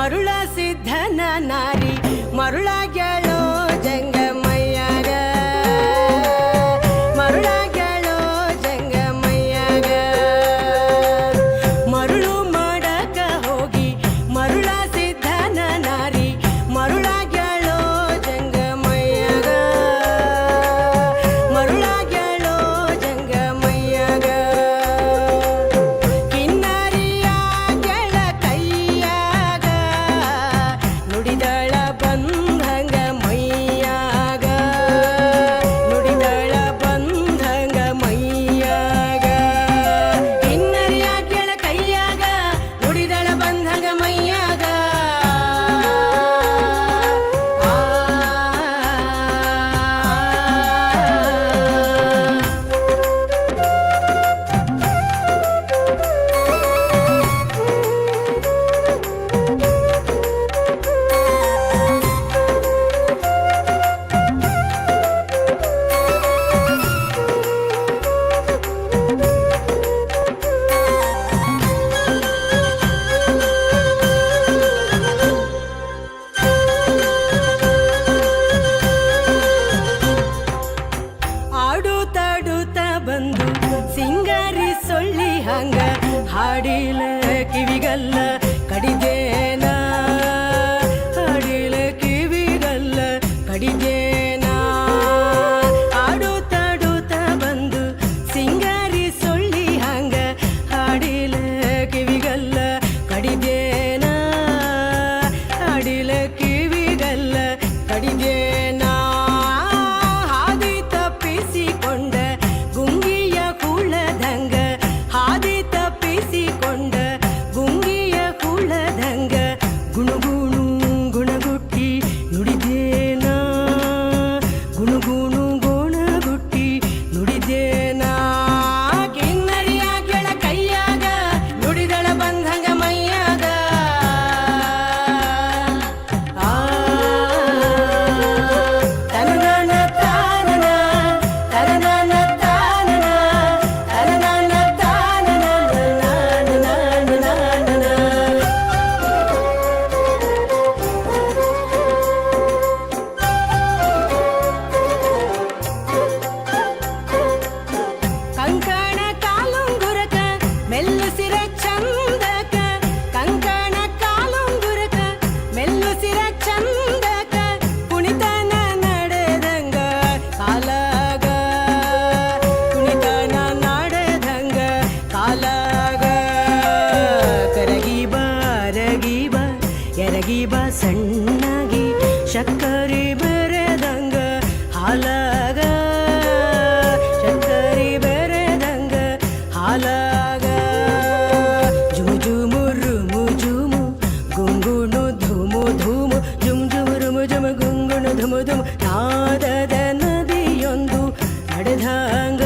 మరుళ సిద్ధన నారి మరుళ ಬಂದು ಸಿಂಗಾರಿ ಸೊಳ್ಳಿ ಹಂಗ ಹಾಡಿಲ ಕಿವಿಗಲ್ಲ ಕಡಿಗೇನ ಹಾಡಿಲ ಕಿವಿಗಲ್ಲ ಕಡಿಗೆ ಜೀವ ಸಣ್ಣಗಿ ಶಕ್ಕರಿ ಬೆರೆದಂಗ, ಹಾಲಾಗ. ಶಕ್ಕರಿ ಬೆರೆದಂಗ, ಹಾಲಾಗ. ಜುಮು ರುಮು ಜುಮು ಗುಂಗುಣು ಧುಮು ಧುಮು ಜುಮ್ ಜುಮು ರುಮು ಜುಮು ಗುಂಗುಣು ಧುಮು ಧುಮು, ನಾದದ ನದಿಯೊಂದು ನಡೆದಂಗ.